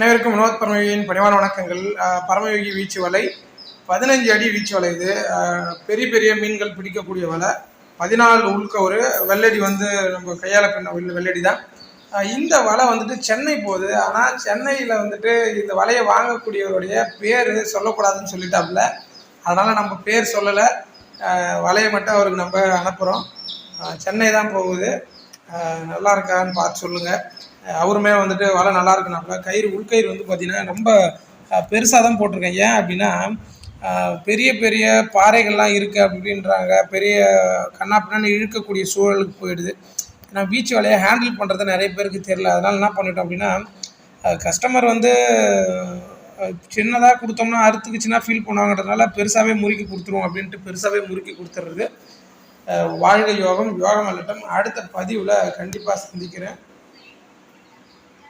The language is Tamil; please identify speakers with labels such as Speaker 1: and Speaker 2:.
Speaker 1: அனைவருக்கும் வினோத் பரமயோகியின் பணிவான வணக்கங்கள். பரமயோகி வீச்சு வலை. பதினஞ்சு அடி வீச்சு வலை இது. பெரிய பெரிய மீன்கள் பிடிக்கக்கூடிய வலை. பதினாலு உள்கவுரு. வெள்ளடி வந்து நம்ம கையால் பண்ண வெள்ள- வெள்ளடி தான். இந்த வலை வந்துட்டு சென்னை போகுது. ஆனால் சென்னையில் வந்துட்டு இந்த வலையை வாங்கக்கூடியவருடைய பேர் சொல்லக்கூடாதுன்னு சொல்லிட்டாப்புல. அதனால் நம்ம பேர் சொல்லலை. வலையை மட்டும் அவருக்கு நம்ம அனுப்புகிறோம் சென்னை தான் போகுது. நல்லா இருக்கான்னு பார்த்து சொல்லுங்கள் அவருமே வந்துட்டு வலை நல்லா இருக்குனாப்புல கயிறு உள்கயிறு வந்து பார்த்தீங்கன்னா ரொம்ப பெருசாக தான் போட்டிருக்கேன். ஏன் அப்படின்னா பெரிய பெரிய பாறைகள்லாம் இருக்குது அப்படின்றாங்க. பெரிய கண்ணாப்பின்னு இழுக்கக்கூடிய சூழலுக்கு போயிடுது. ஏன்னா பீச் வலையை ஹேண்டில் பண்ணுறது நிறைய பேருக்கு தெரில அதனால் என்ன பண்ணிட்டோம் அப்படின்னா கஸ்டமர் வந்து சின்னதாக கொடுத்தோம்னா அறுத்துக்குச்சுன்னா ஃபீல் பண்ணுவாங்கன்றதுனால பெருசாகவே முறுக்கி கொடுத்துருவோம் அப்படின்ட்டு பெருசாகவே முறுக்கி கொடுத்துட்றது வாழ்க யோகம் யோகம் அல்லட்டம் அடுத்த பதிவில் கண்டிப்பாக சந்திக்கிறேன்.